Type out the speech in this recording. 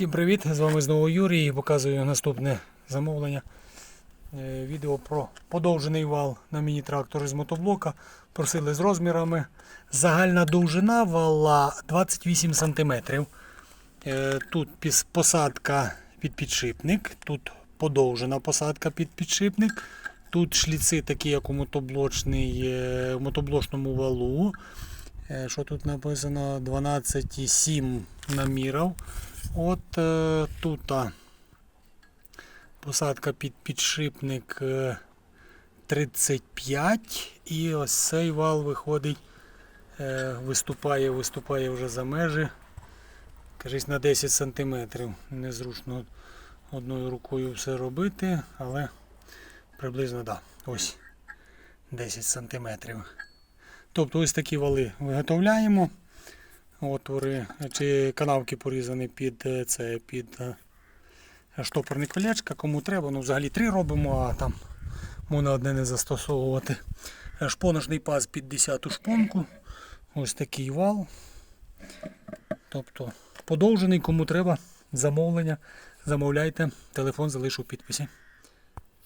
Всім привіт! З вами знову Юрій і показую наступне замовлення. Е, Відео про подовжений вал на міні-трактор з мотоблока. Просили з розмірами. Загальна довжина вала 28 см. Тут посадка під підшипник, тут подовжена посадка під підшипник. Тут шліци такі, як у мотоблочний, е, мотоблочному валу. Е, Що тут написано? 12,7 намірів. От е, тут посадка під підшипник е, 35 і ось цей вал виходить, е, виступає, виступає вже за межі. Кажись на 10 см. Незручно одною рукою все робити, але приблизно да, ось 10 см. Тобто ось такі вали виготовляємо отвори чи канавки порізані під е, це під е, штопорне колечко. Кому треба, ну взагалі три робимо, а там можна одне не застосовувати. Е, Шпоночний паз під 10 шпонку. Ось такий вал. Тобто подовжений, кому треба замовлення. Замовляйте, телефон залишу в підписі.